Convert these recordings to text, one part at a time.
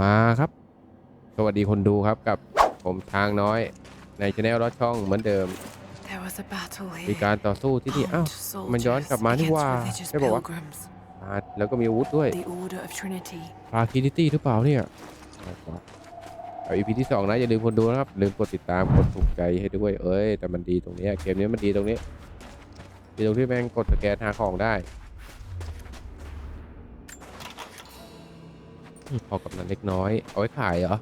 มาครับ สวัสดีคนดูครับกับผมช้างน้อยในช anel รถช่องเหมือนเดิม There was a battle มี here. การต่อสู้ที่นี่ อ้าว Armed มันย้อนกลับมานี่ soldiers ว่า against religious ใช่บอกว่า pilgrims. อ่าแล้วก็มีอาวุธด้วย The Order of Trinity. พาคินิตี้หรือเปล่าเนี่ยเอาอีพีที่สองนะ อย่าลืมคนดูนะครับ ลืมกดติดตามกดถูกใจให้ด้วย เอ้ย แต่มันดีตรงเนี้ยเกมนี้มันดีตรงนี้ ดีตรงที่แม่งกดสแกนหาของได้ พอกับนั้นเล็กน้อย เอาไว้ขายเหรอ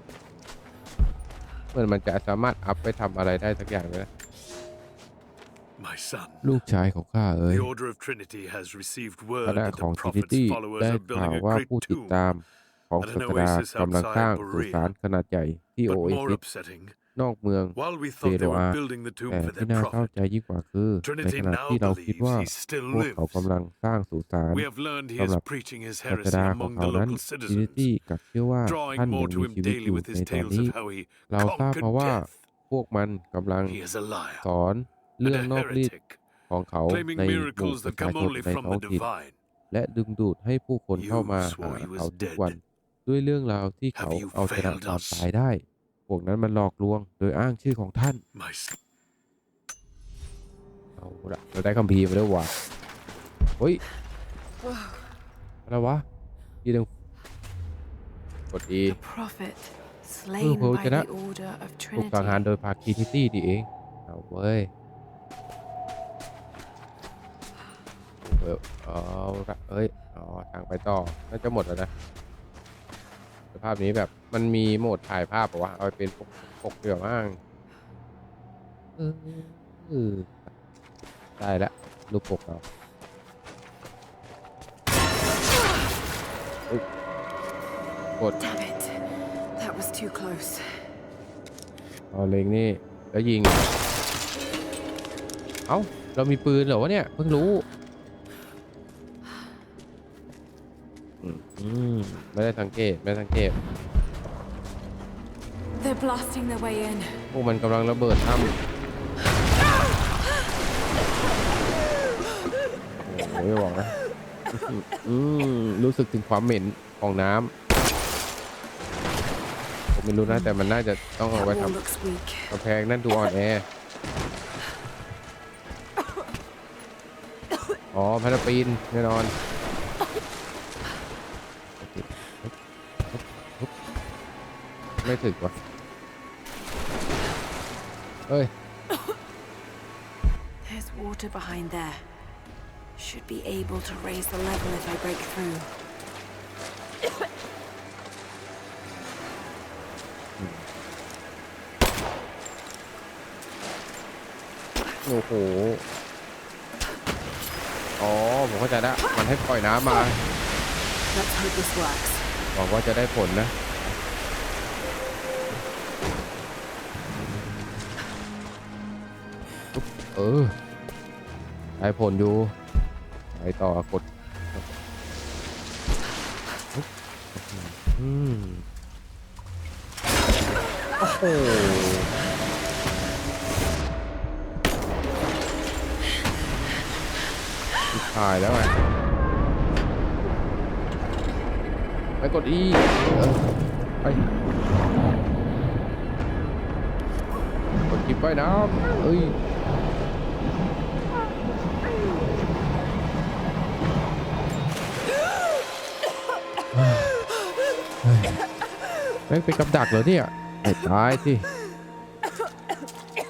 เหมือนมันจะสามารถอัพไปทำอะไรได้สักอย่างเลยนะ My son, ลูกชายของข้าเอ้ย the Order of Trinity has received ค word ณะ that ของ the ทรินิ Prophet's ตี้ followers ได้ are ข่าว building a ว่า great ผู้ติด tomb. ตามของศาสดากำลังสร้างสุสานขนาดใหญ่ที่โอ But เอ more ซิส upsetting, นอกเมือง while we thought they Theodore, were building the แต่ tomb for ที่ their น่าเศร้า prophet, ใจยิ่งกว่าคือใน Trinity ขณะ now ที่เราคิด believes ว่า he still พวกเขา lives. กำลังสร้างสุสาน We have learned he สำ is หรับ preaching his ศาส heresy ดาของ among เขา the นั้น local ทรินิ citizens, ตี้กลับเชื่อว่า drawing ท่านยัง more to มี him ชีวิตอ daily ยู่ with ใน his ตอน tales นี้ of how he เราทราบ conquered มาว่า death. พวกมันกำลัง He is a liar สอน and เรื่อง a นอกรีด heretic, ของเขา claiming ในหมู่ miracles ประ that ชา come ชน only ใน from ท้อง the ถิ่น divine. และดึงดูดให้ผู้คน You เข้ามาหา swore he was เขาทุก dead. วันด้วยเรื่องราวที่เขา Have you เอาชนะ failed ความ us? ตายได้ พวกนั้นมันหลอกลวง โดยอ้างชื่อของท่าน My son, เอาละเราได้คัมภีร์มาด้วยว่ะเฮ้ย อะไรวะยี่ดังกด E The prophet, slain hầu by cho đó. the Order of ถูกสังหาร Trinity. โดยพาคีทิตี้ดีเอง เอาเว้ยเออเอาละเอ้ย อ๋อ ทางไปต่อ น่าจะหมดแล้วนะส ภาพนี้แบบมันมีโหมดถ่ายภาพปะวะเอาไปเป็นปกปกเดียวมั่งเออเออได้ละรูปปกเราอุ๊ยกด Damn it. That was too close. เอาเล็งนี่แล้วยิง เอ้า เรามีปืนเหรอวะเนี่ย เพิ่งรู้ อืมอืม ไม่ได้สังเกต ไม่ได้สังเกต They're blasting their way in. พวกมันกำลังระเบิดถ้ำโอ้โหไม่บอกนะ อืม รู้สึกถึงความเหม็นของน้ำ ผมไม่รู้นะ แต่มันน่าจะต้องเอา That ไว้ wall ทำ looks weak. กำแพงนั่นดูอ่อนแอ อ๋อแพนปีนแน่นอน ไม่ถึกวะเฮ้ย There's water behind there. Should be able to raise the level if I break through. โอ้โห อ๋อ ผมเข้าใจแล้ว มันให้ปล่อยน้ำมา Let's hope this works. หวังว่าจะได้ผลนะ เออ ได้ผลอยู่ ไปต่อกดอืมโอ้โหชิบหายแล้วไง ไปกดอีเออไปกดจิบไปน้ำเอ้ยแม่งเป็นกับดักเหรอเนี่ยไอ้ตายสิ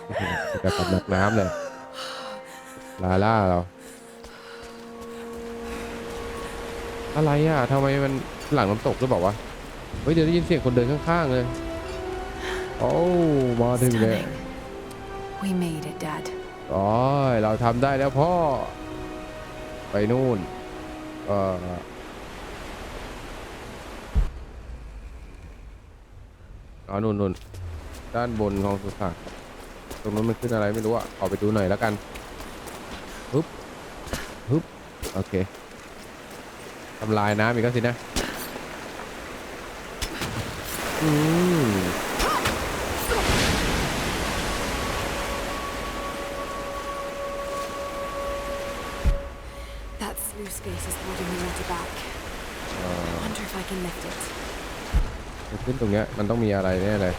โอ้โหเป็นกับดักน้ำเลยลาล่าเราอะไรอะทำไมมัน หลังน้ำตกหรือเปล่าวะเฮ้ยเดี๋ยวได้ยินเสียงคนเดินข้างๆเลยโอ้มาถึงเลย Stunning. We made it, Dad. อ๋อเราทำได้แล้วพ่อ ไปนู่นเอ่ออ๋อนู่นนู่นด้านบนของสุสานตรงนู้นมันขึ้นอะไรไม่รู้อะออกไปดูหน่อยแล้วกันฮึบฮึบโอเคทำลายน้ำอีกแล้วสินะ อืม That sluice gate is holding the water back. Wonder if I can lift it. ขึ้นตรงเนี้ยมันต้องมีอะไรแน่เลย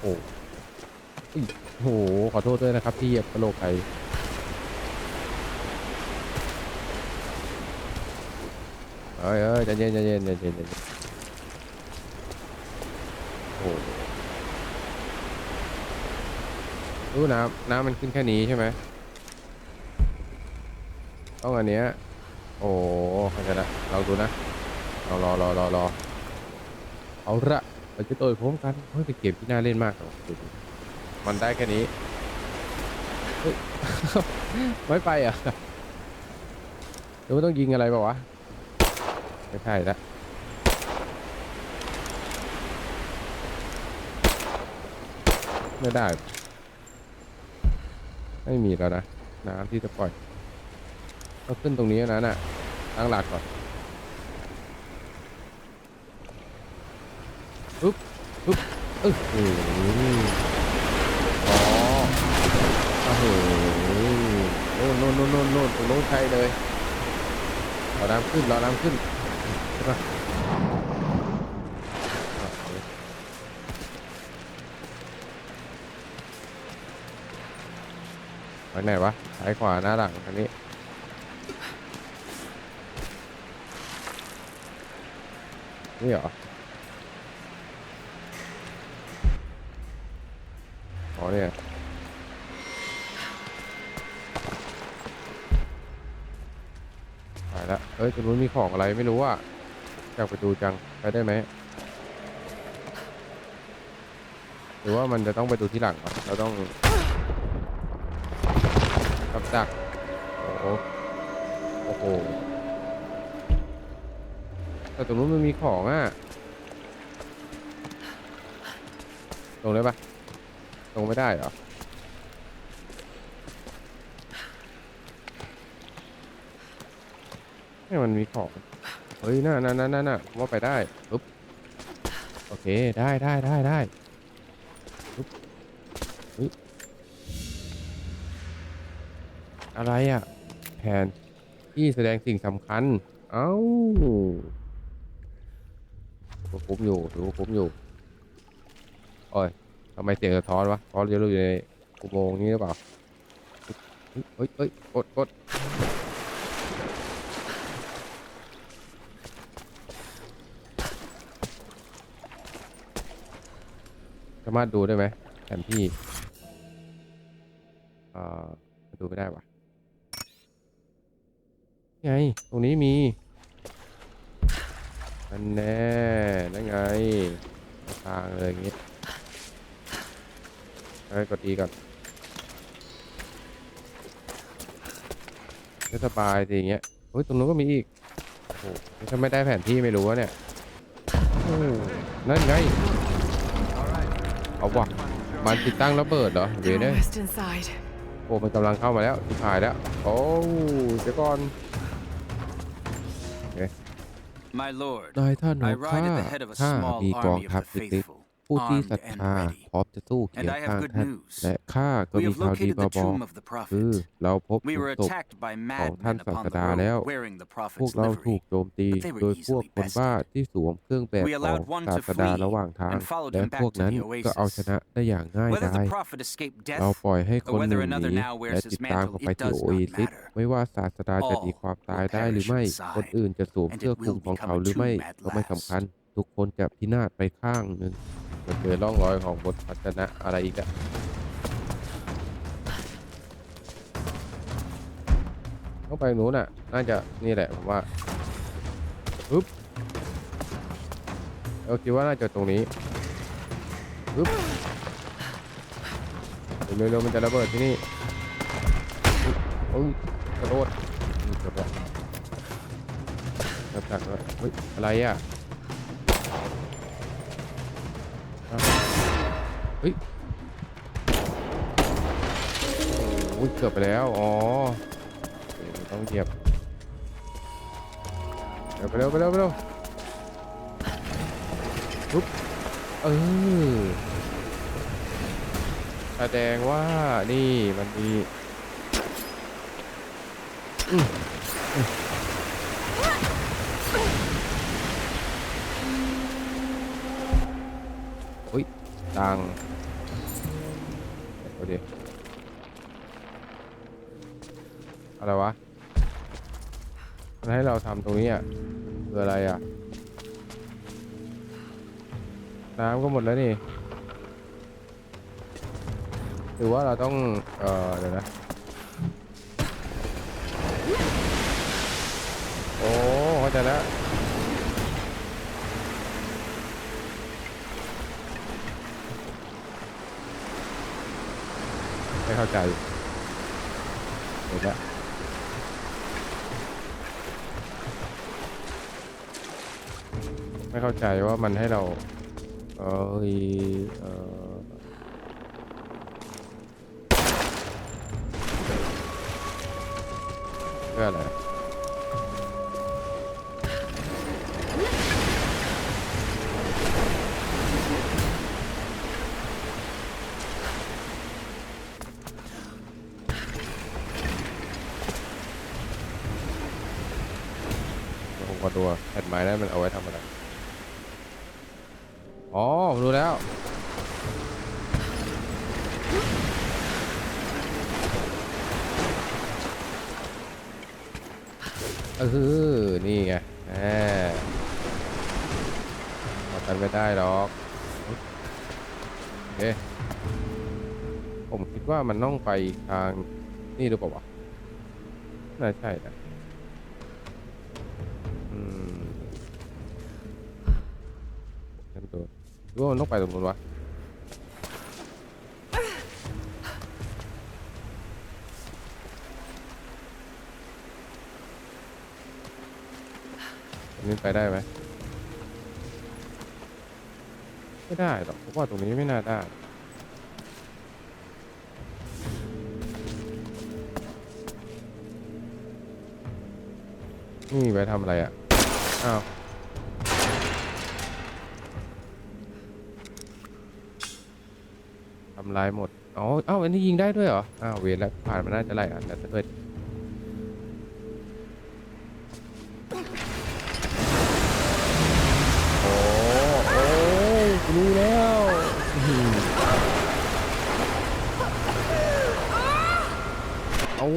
โอ้อุ๊ยโอ้โห ขอโทษด้วยนะครับที่เหยียบกระโหลกใค เอ้ยเอ้ยใจเย็นใจเย็นใจเย็นใจเย็นโอ้โหรู้น้ำน้ำมันขึ้นแค่นี้ใช่ไหมต้องอันเนี้ย โอ้เข้าใจละเราดูนะเรารอรอรอรอเอาละเราจะโดยพร้อมกันเฮ้ยเป็นเกมที่น่าเล่นมากครับมันได้แค่นี้ไม่ไปอะหรือว่าต้องยิงอะไรเปล่าวะ ไม่ใช่ละไม่ได้ ไม่มีแล้วนะน้ำที่จะปล่อยก็ขึ้นตรงนี้นะน่ะตั้งหลักก่อนปึ๊บปึ๊บเออโอ้โหอ๋อโอ้โหโน่นโน่นโน่นโน่นตรงโน้นใช่เลยรอน้ำขึ้นรอน้ำขึ้น ช่ปะไปไหนวะซ้ายขวาหน้าหลังอันนี้นี่เหรออ๋อเนี่ยไปละเอ้ยตรงนู้นมีของอะไรไม่รู้อะ อยากไปดูจังไปได้ไหมหรือว่ามันจะต้องไปดูที่หลังวะเราต้องกับดักโอ้โหโอ้โหแต่ตรงนู้นมันมีของอะลงได้ปะลงไม่ได้เหรอนี่มันมีของ เฮ้ยน่าน่าน่าน่าน่าผมว่าไปได้ปุ๊บโอเคได้ได้ได้ได้ปุ๊บเฮ้ยอะไรอะแผนที่แสดงสิ่งสำคัญ เอ้าถือว่าคุ้มอยู่ถือว่าคุ้มอยู่โอ้ยทำไมเสียงสะท้อนวะเพราะเราอยู่ในอุโมงนี้หรือเปล่าเฮ้ยเฮ้ยกดกดามารถดูได้ไหมแผนที่เอ่อดูไม่ได้วะไง ตรงนี้มีนั่นแน่นั่นไง ทางเลยอย่างงี้ไปกด E ก่อนจะสบายสิอย่างเงี้ยเฮ้ยตรงนู้นก็มีอีก โอ้โหนี่ถ้าไม่ได้แผนที่ไม่รู้วะเนี่ยนั่นไง เอาวะมันติดตั้งระเบิดเหรอเดี๋ยว They're เนี่ย almost inside. โอ้มันกำลังเข้ามาแล้วที่ถ่ายแล้วโอ้เดี๋ยวก่อน My lord, นายท่านข I องข้า ride at the head of a ข้า small มีกอง army ทัพ of the เล็ก faithful, ๆผู้ที่ armed ศรัท and ธา ready. พร้อมจะสู้เคีย And ง I ข้าง have good ท่าน news. และข้าก็ We มี have ข่าวดี located มา the บอก tomb of the คือ prophet. เราพบ We หลุม were ศพ attacked by ของท่าน madmen ศาส upon the ดาแล้ว road wearing the พวก prophet's เราถู livery. กโจมตี but they were โดยพวก easily คนบ้า bested. ที่สวมเครื่องแบบ We ของ allowed one ศา to สดา flee ระหว่างทาง and followed และ him พวก back to นั้น the ก็เอาช oasis. นะได้อย่างง่าย Whether ดาย the prophet escaped เรา death ปล่อยให้คนห whether นึ่งห another นี now wears และ his ติดตาม mantle, เขาไป it ที่ does โอ not เอซิส matter. ไม่ว่าศาสดาจะหนีความตายได้หรือไม่ perish คน inside, อื่นจะสวม and เสื้อ it คลุม will ของ become เขา a หรือไม่ tomb at ก็ไม่ last. สำคัญ ทุกคนจะพินาศไปข้างหนึ่ง จะเจอร่องรอยของบทพัฒนะอะไรอีกอะต้องไปนู้นน่ะ น่าจะนี่แหละผมว่าปึ๊บเราคิดว่าน่าจะตรงนี้ปึ๊บเร็วๆมันจะระเบิดที่นี่โอ้ยกระโดดกระโดดกระตักด้วเฮ้ยอะไรอะุ้ยเกือบไปแล้ว อ๋อต้องเหยียบเดี๋ยวไปเร็วไปเร็วไปเร็วปุ๊บเออแสดงว่านี่มันมีอุ้ยดังเดี๋ดิ อะไรวะมันให้เราทำตรงนี้อะคืออะไรอะ น้ำก็หมดแล้วนี่ หรือว่าเราต้อง เออเดี๋ยวนะ โอ้เข้าใจแล้วไม่เข้าใจเดี๋ยวนะ ไม่เข้าใจว่ามันให้เรา เอยเออเพื่ออะไรเดี๋ยวผมขอดูแผ่นไม้นั้นมันเอาไว้ทำอะไร อ๋อรู้แล้ว เออ นี่ไงแหมเอากันไม่ได้หรอกโอเคผมคิดว่ามันต้องไปทางนี่หรือเปล่าวะน่าใช่นะ ว่ามันต้องไปตรงนู้นวะตรงนี้ไปได้ไหมไม่ได้หรอกเพราะว่าตรงนี้ไม่น่าได้นี่ไปทำอะไรอะ อ้าวำลายหมด อ๋อ เอ้า อันนี้ยิงได้ด้วยเหรอ อ้าว เวรแล้ว ผ่านมาน่าจะไล่อะแต่ด้วยโอ้โอ้รู้แล้วอื้อหือเอ้า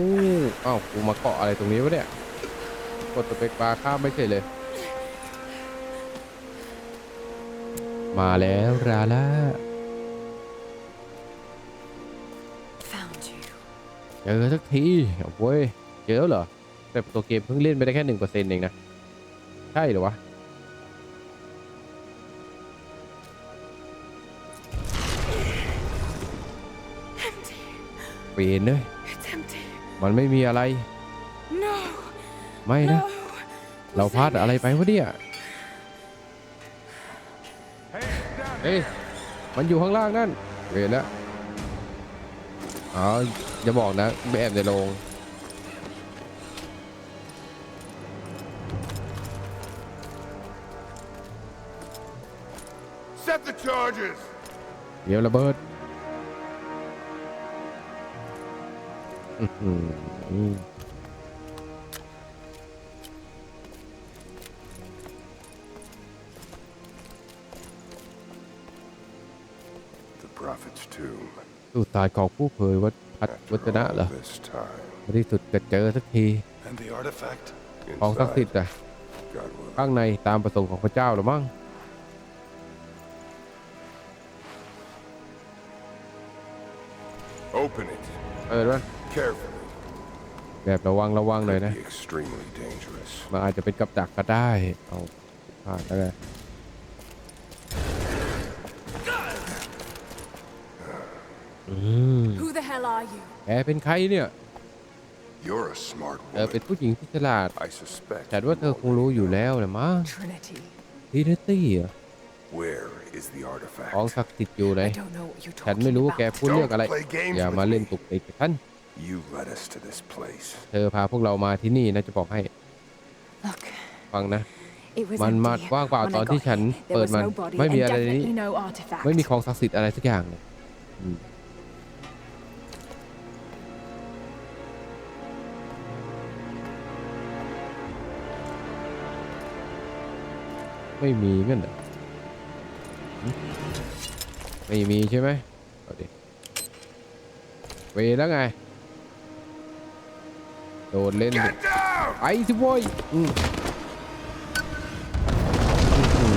เอ้ากูมาเกาะอะไรตรงนี้วะเนี่ย กดสเปกบาร์ข้ามไม่เฉยเลย มาแล้วราล่า เจอสักทีโว้ยเจอแล้วเหรอ แต่ตัวเกมเพิ่งเล่นไปได้แค่หนึ่งเปอร์เซ็นต์เองนะ ใช่เหรอวะ Empty. เปลี่ยนเลย It's empty. มันไม่มีอะไร No. ไม่นะ No. เราพลาดอะไรไปวะเนี่ยเอ้ย มันอยู่ข้างล่างนั่นเวรแล้ว อ๋ออย่าบอกนะไปแอบในโรง Set the charges! เดี๋ยวระเบิดอื้อหือ The prophet's tomb. สุดท้ายของผู้เผยวัฒวัจนะเหรอ this time. ในที่สุดก็เจอสักที And the artifact? ของศักดิ์สิทธิ์อะ God will. ข้างในตามประสงค์ของพระเจ้าหรือมั้ง Open it เปิดมัน carefully. แบบระวังระวังหน่อย Could นะ be extremely dangerous. มันอาจจะเป็นกับดักก็ได้ เอาผ่านแล้วไงอืม Who the hell are you? แกเป็นใครเนี่ย You're a smart เธอเป็น woman. ผู้หญิงที่ฉลาด I suspect. ฉันว่าเธอคงรู้อยู่แล้วแหละมั้ง Trinity. ทีเนตี้อะ Where is the artifact? ของศักดิ์สิทธิ์อยู่ไหน I don't know what you're ฉัน talking ไม่รู้ว่าแก about. พูดเรื่องอะไร Don't play games อย่า with มาเล่น me. ตุกติกกับฉัน You led us to this place. เธอพาพวกเรามาที่นี่นะจะบอกให้ Look, ฟังนะ it was มันมา empty ว่างเปล่า when I ตอน got ที่ฉัน here. There เปิด was มัน no body ไม่มี and อะไรในนี้ definitely no artifact. ไม่มีของศักดิ์สิทธิ์อะไรสักอย่างเลยอืม ไม่มีเงี้ยเหรอหึไม่มีใช่ไหมเอาดิเวแล้วไง โดนเล่น Get down! ไปสิโว้ยอืมอื้อหื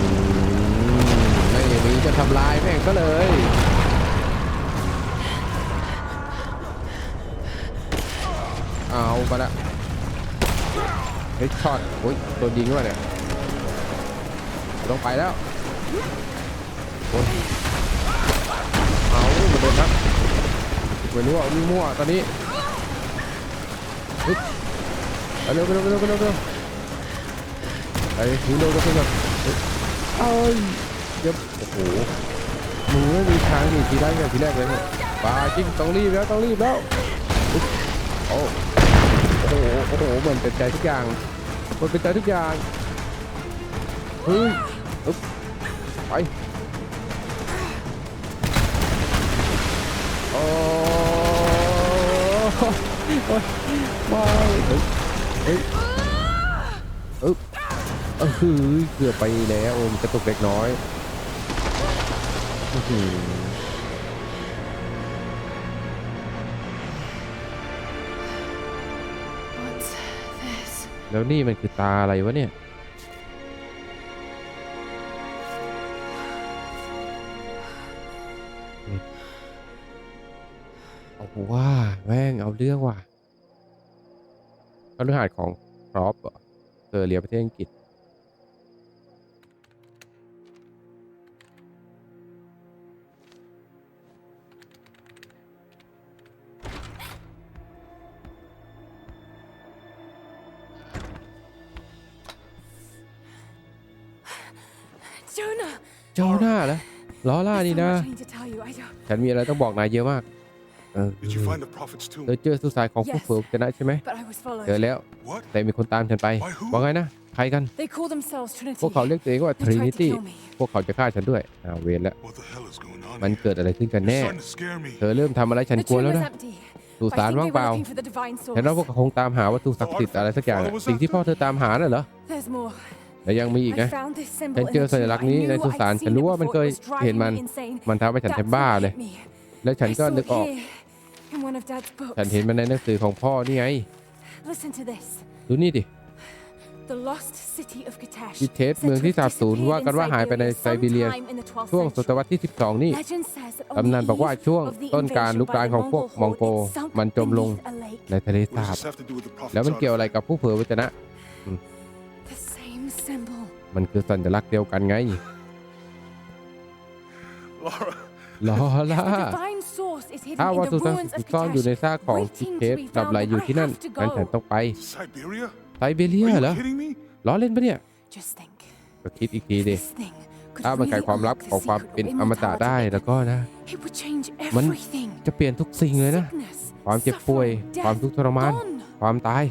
อไม่มีจะทำลายแม่งก็เลยเอาไปละเฮ้ยช็อตโอ้ยโดนยิงด้วยเนี่ย ต้องไปแล้วโอ้ยเอามาโดนนัดไม่รู้อะวิ่งมั่วตอนนี้ฮึบไปเร็วไปเร็วไปเร็วไปเร็วไปเร็วไปถึงเร็วก็เพิ่งแบบเอ้ยเดี๋ยวโอ้โหมึงไม่มีทางหนีทีแรกอย่างทีแรกเลยเนี่ยปาจริงต้องรีบแล้วต้องรีบแล้วอุ๊ยโอ้โอ้โหโอ้โหเหมือนเป็นใจทุกอย่างมันเป็นใจทุกอย่างเฮ้ยอึ๊บ ไปโอ้โอ้ยไม่เฮ้ยเฮ้ยอึ๊บเออคือเกือบไปแล้วโอ้ยมันกระตุกเล็กน้อยอือแล้วนี่มันคือตาอะไรวะเนี่ย แม่งเอาเรื่องว่ะพฤหัสของครอปเหรอเธอเรียนประเทศอังกฤษ Jonah! เจ้าหน้าแล้วล้อล่า There's นี่ so นะ much I need to tell you. I don't. ฉันมีอะไรต้องบอกนายเยอะมาก เออ Did you find the prophet's tomb? เธอเจอสุสานของผู้ Yes. เผยชนะใช่ไหม But I was followed. เจอแล้ว What? แต่มีคนตามฉันไป By who? ว่าไงนะ ใครกัน They call themselves Trinity. พวกเขาเรียกตัวเองว่า They tried to Trinity kill me. พวกเขาจะฆ่าฉันด้วยอ้าวเวรแล้ว What the hell is going on? มัน here? เกิดอะไรขึ้นกัน You're แน่ starting to scare me. เธอเริ่มทำอะไรฉัน The กลัว tomb แล้ว was นะ empty. สุ But สาน I think ว่าง they เป were ล่า looking for the divine source. ฉันว่าพวกเขาคงตามหาวัตถุศักดิ์สิทธิ์อะไรสักอย่างอะสิ่งที่พ่อเธอตามหาน่ะเหรอ There's more. และยังมีอีก I นะ found this symbol ฉัน in เจอ the สัญ tomb. ลักษ I ณ์นี้ใน knew สุ I'd สาน seen ฉัน it รู้ว่ามัน before. เคย It was เห็น driving มัน me insane. มันทำให้ฉัน That's เป็นบ้า what เลย hit me. แล้วฉัน I ก็ saw นึ it กออก here in one of Dad's books. ฉันเห็นมันในหนังสือของพ่อนี่ไง Listen to this. ดูนี่ดิ The lost city of Kitesh. กิเทสเมืองที่สาบสูญว่ากันว่าหายไปในไซบีเรียช่วงศตวรรษที่ 12 นี่ตำนานบอกว่าช่วงต้นการลุกรานของพวกมองโกมันจมลงในทะเล What สาบ does this have to do with the prophet's แล้วมันเกี่ยวอะไรกับผู้เผยวจนะ The same symbol. มันคือสัญลักษณ์เดียวกันไง Laura, ลอล่า The divine source is ถ้า hidden วัต in ถุ the ศักดิ์ ruins สิท of ธิ์ซ่อนอยู่ใน Kitesh. ซากของกิเทสกับไหลอยู่ที่นั่นงั้นฉันต้องไป Siberia? ไซบีเรีย Are เหร you อ kidding me? ล้อเล่นปะเนี่ย Just think. ก็คิดอีกทีดิ This thing could ถ้ามันไข really ความลับ unlock ของ the ความ secret เป็น of อมตะได้ immortality. แล้วก็นะ It would change มัน everything. จะเปลี่ยนทุกสิ่งเลยนะ Sickness, ความเจ็บป่วย suffering, ความ death, ทุกข์ทรมาน gone. ความตาย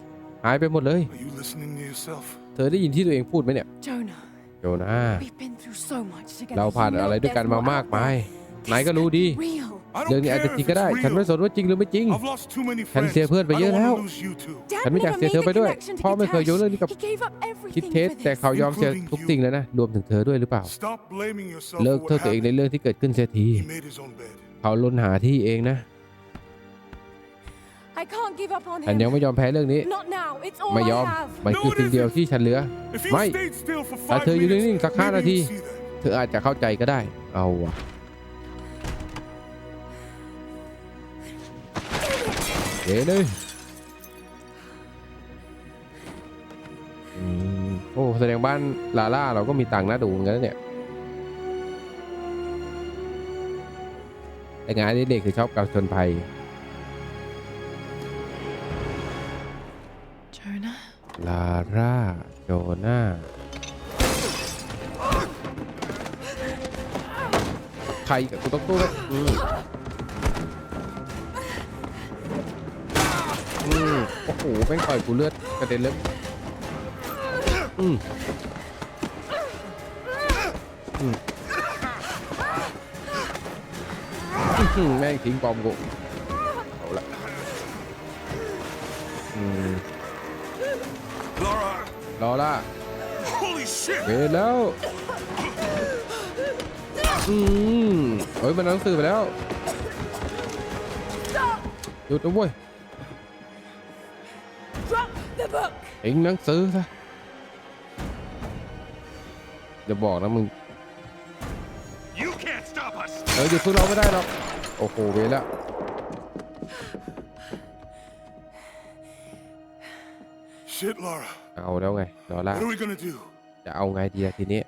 หายไปหมดเลย Are you listening to yourself? เธอได้ยินที่ตัวเองพูดไหมเนี่ย Jonah, โจนา we've been through so much together. เราผ่าน You know อะไรด้วยกัน there's มามาก more out มาย there. นายก็รู้ดี Real. I เรื่อง don't นี้อาจ care จะ if จริงก็ it's ได้ ฉันไม่ real. สนว่าจริงหรือไม่จริง I've lost too many ฉัน friends. เสียเพื่อนไป I เยอะ don't แล้ว wanna lose you too. Dad ฉันไม่อยาก never เสีย made เธอ the ไปด้วย connection to พ่อไม่เคยยกเรื่องนี้กับ He gave up คิด everything เทส for แต่ this. เขายอมเสียทุกสิ่งเลยนะ รวมถึงเธอด้วยหรือเปล่า Stop blaming yourself เลิก for โทษ what ตัวเองใน happened. เรื่องที่เกิดขึ้นเสียที He made his own bed. เขาล้นหาที่เองนะ I can't give up on ฉันยัง him. ไม่ยอมแพ้เรื่องนี้ Not now. It's all ไม่ยอ I ม have. มันคือสิ่งเดียวที่ฉันเหลือ If you Mate, stayed still for ถ้า five เธออยู่นิ่ง minutes, ๆสักห้า maybe นาที you'd see that. เธออาจจะเข้าใจก็ได้ เอาวะ เดี๋ยวเลยอืมโอ้แสดงบ้านลาล่าเราก็มีตังค์น่าดูเหมือนกันนะเนี่ย แต่งานอนี้เด็กคือชอบการชนภัย Jonah. ลาร่าโจนาใครกับกูต้องตู้เลยอืม โอ้โหแม่งต่อยกูเลือดกระเด็นเลยอืมอืมแม่งทิ้งบอมกูเอาละอืม Laura, รอละเวแล้ว อืมเฮ้ยมันหนังสือไปแล้วหยุดนะเว้ย the book! เอ็งหนังสือซะอย่าบอกนะมึง You can't stop us! เออหยุดพวกเราไม่ได้หรอก โอ้โหเวละ Shit, Lara. เอาแล้วไงดอลล่า What are we gonna do? จะเอาไงดีอะทีนี้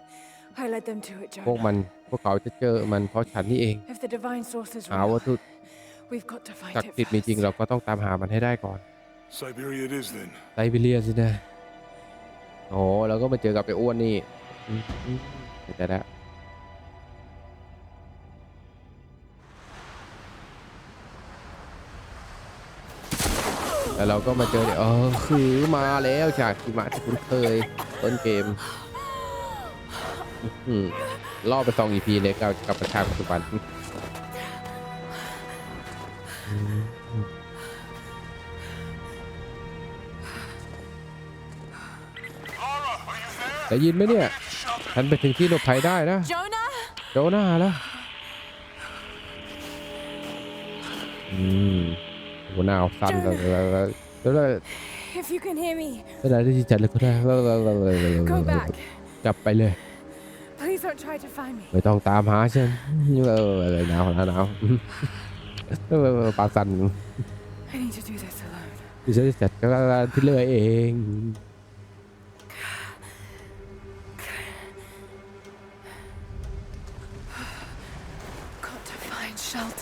I led them to it, พวก Jonah. มันพวกเขาจะเจอมันเพราะฉันนี่เอง If the divine source is หาวัต real, ถุ we've got to find ศัก it ดิ์สิทธิ์มีจริง first. เราก็ต้องตามหามันให้ได้ก่อน Siberia it is then. ไซบีเรียสินะโอ้เราก็มาเจอกับไอ้อ้วนนี่อืมอืมเข้าใจแล้วแล้วเราก็มาเจอเนี่ยเออคือมาแล้วจากหิมะที่คุ้นเคยต้นเกมอื้อหือล่อไปสองอีพีเลยกับกับประชาปัจจุบัน ได้ยินไหมเนี่ยฉันไปถึงที่หลบภัยได้นะ Jonah! โจนาแล้วอืมโหหนาวสั่นแล้วแล้วแล้วแล้วแล้ว If you can hear me, แล้วที่จัดเลยก็ได้แล้วแล้วแล้วแล้วแล้ว go back. กลับไปเลย Please don't try to find me. ไม่ต้องตามหาฉันเออเออหนาวหนาวหนาวเออปากสั่น I need to do this alone. ที่ฉันจะจัดการที่เหลยเอง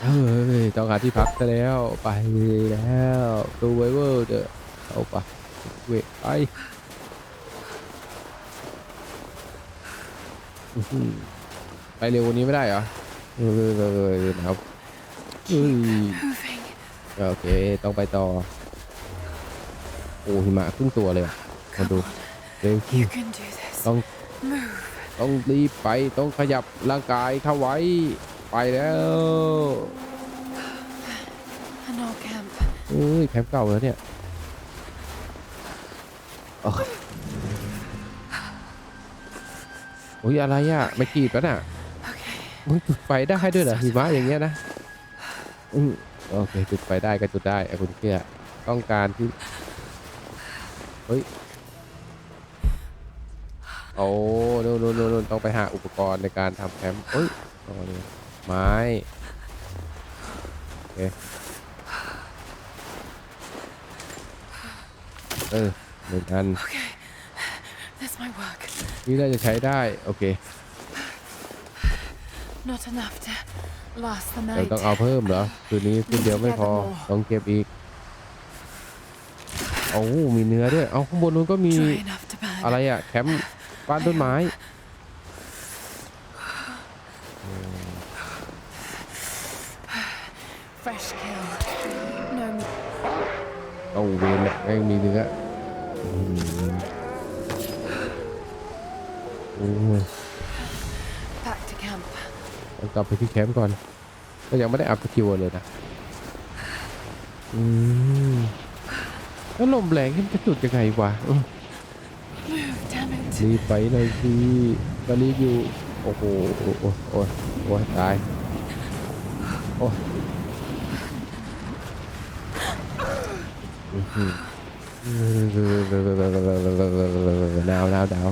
เฮ้ยต้องหาที่พักซะแล้วไปแล้วดูไวเวอร์เด้อเอาไปเวทไปอื้อหือไปเร็วกวันนี้ไม่ได้เหรอเออเออเออเออหนาวเฮ้ย Moving. โอเค ต้องไปต่อ โอ้หิมะครึ่งตัวเลยอะมาดู เร็วขึ้น You can do this. ต้อง Move. ต้องรีบไป ต้องขยับร่างกายเข้าไว้ ไปแล้ว An old camp. เอ้ยแคมป์เก่าแล้วเนี่ยโอ้ยโอ้ยอะไรอะไม่ขีดแล้วน่ะ Okay. มึงจุดไฟได้ด้วยเหรอหิมะอย่างเงี้ยนะอืมโอเคจุดไฟได้ก็จุดได้ไอ้คุณเกี้ยต้องการที่เฮ้ยโอ้โน่นโน่นโน่นโน่นต้องไปหาอุปกรณ์ในการทำแคมป์เฮ้ยเอาเลย ไม้โอเคเออเหมือนกัน Okay. This might work. นี่น่าจะใช้ได้ โอเค Not enough to last the เรา night. ต้องเอาเพิ่มเหรอ คืนนี้คืนเดียวไม่พอ ต้องเก็บอีกโอ้มีเนื้อด้วย เอาข้างบนนู้นก็มี Dry enough to burn. อะไรอะแคมป์บ้านต้นไม้ ไปที่แคมป์ก่อนก็ยังไม่ได้อัพสกิลเลยนะอืมแล้วลมแรงนี่มันจะจุดยังไงวะอืม Move, damn it. รีบไปหน่อยสิก็รีบอยู่ โอ้โห โอ้โหโอ้โอ้ตาย โอ้หนาวหนาวหนาว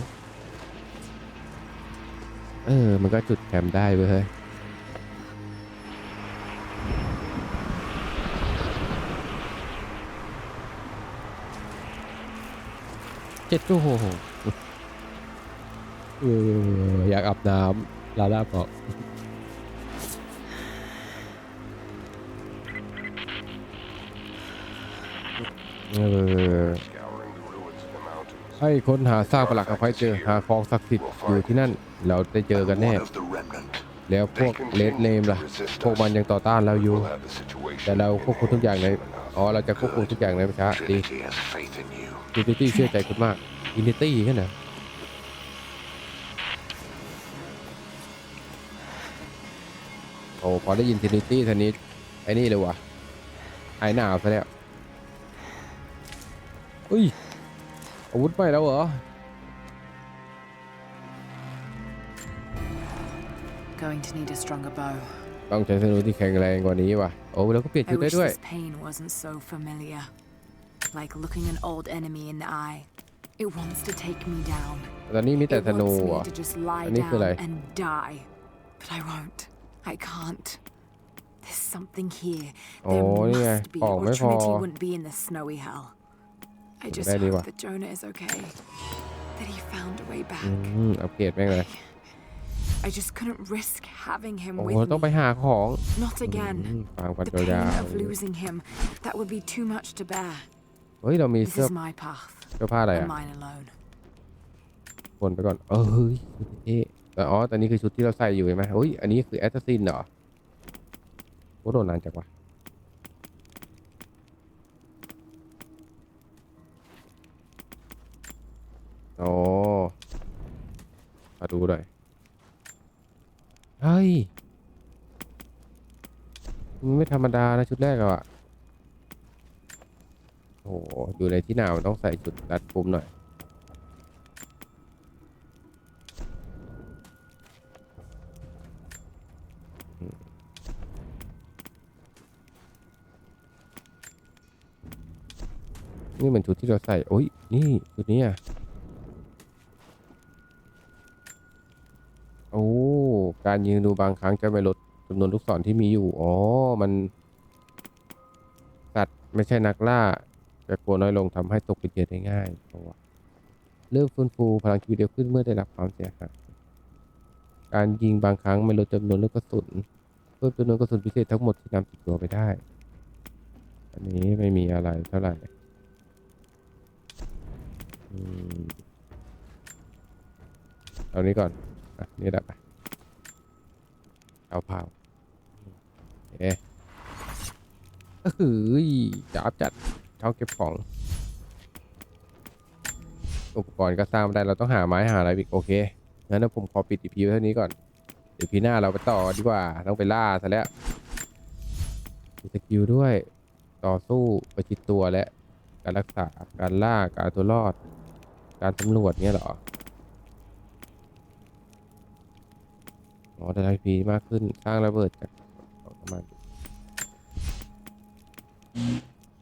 เออ มันก็จุดแคมป์ได้เว้ย เจ็ดโอ้โหอยากอาบน้ำลาลาบอกเออให้ค้นหาซากปลักหักพังเจอหาของศักดิ์สิทธิ์อยู่ที่นั่น เราได้เจอกันแน่ แล้วพวกเลดเนมล่ะ พวกมันยังต่อต้านเราอยู่ แต่เราควบคุมทุกอย่างใน อ๋อ เราจะควบคุมทุกอย่างในประชาดี Trinity has faith in you. ยูนิตี้เชื่อใจคุณมากยูนิตี้กันนะโอ้พอได้ยินท r นิตี้ทีนี้ไอ้นี่เลยวะหายหนาวซะแล้วอุ้ยอาวุธใหม่แล้วเหรอ going to need a stronger bow. ต้องใช้ธนูที่แข็งแรงกว่านี้ว่ะโอ้แล้วก็เปลี่ยน I ชุดได้ wish ด้วย this pain wasn't so familiar. Like looking an old enemy in the eye. It wants to take me down. ตอนนี้มีแต่ It ธนู wants เหร me อะ to just lie Anh ấy คืออะไร? down and die. But I won't. I can't. There's something here. Ồ, There นี่ไง must be, ของ or ไม่พอ Trinity wouldn't be in the snowy hell. I just ได้ดีว่ะ hope that Jonah is okay. That he found a way อื back. มอัปเกรดแม่งเลย I just couldn't risk having him โอ้ with ต้องไป me. หาของ Not again. อืมฟังปัน The ยาว pain of losing him, that would be too much to bear. ๆเฮ้ย เรามี This เสื้อ is my path, เสื้อผ้าอะไร and อะ mine alone. คนไปก่อน เออเฮ้ยชุดเท่แต่อ๋อตอนนี้คือชุดที่เราใส่อยู่เห็นไหมเฮ้ย อันนี้คือแอสซัสซินเหรอโอ้โดนนานจังวะโอ้มาดูหน่อย เฮ้ยมันไม่ธรรมดานะชุดแรกอะโอ้โหอยู่ในที่หนาวต้องใส่ชุดรัดกุมหน่อยนี่เหมือนชุดที่เราใส่โอ้ย นี่ชุดนี้อะ โอ้ การยิงดูบางครั้งจะไม่ลดจำนวนลูกศรที่มีอยู่ อ๋อ มัน สัตว์ไม่ใช่นักล่า จะกลัวน้อยลงทำให้ตกเป็นเหยื่อได้ง่ายเพราะว่าเริ่มฟื้นฟูพลังชีวิตเร็วขึ้นเมื่อได้รับความเสียหายการยิงบางครั้งไม่ลดจำนวนลูกกระสุนเพิ่มจำนวนกระสุนพิเศษทั้งหมดที่นำติดตัวไปได้ อันนี้ไม่มีอะไรเท่าไหร่อืมเอานี้ก่อน อะ นี่แหละไป เอาเผาเอ๊ะก็คือจับจัดช่องเก็บของ อุปกรณ์ก็สร้างไม่ได้เราต้องหาไม้หาอะไรอีกโอเค งั้นผมขอปิดอีพีเท่านี้ก่อน เดี๋ยวพีหน้าเราไปต่อดีกว่า ต้องไปล่าซะแล้วมีสกิลด้วย ต่อสู้ประชิดตัวและ การรักษา การล่า การตัวรอด การสำรวจเงี้ยหรอ อ๋อแต่ไทพีมากขึ้นสร้างระเบิดจากของประมาณ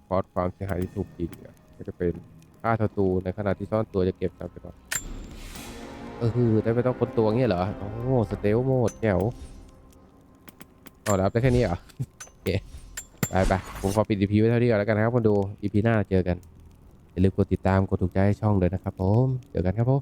คอสความเสียหายที่ถูกยิงก็จะเป็นฆ่าศัตรูในขณะที่ซ่อนตัวจะเก็บทรัพย์ไปก่อนเออคือได้ไม่ต้องคนตัวเงี้ยเหรอ โอ้สเตลโหมดแจ๋วเอาแล้วได้แค่นี้เหรอโอเคไปไปผมขอปิด EP ไว้เท่านี้ก่อนแล้วกันนะครับคนดู EP หน้าเจอกัน อย่าลืมกดติดตามกดถูกใจช่องเลยนะครับผม เจอกันครับผม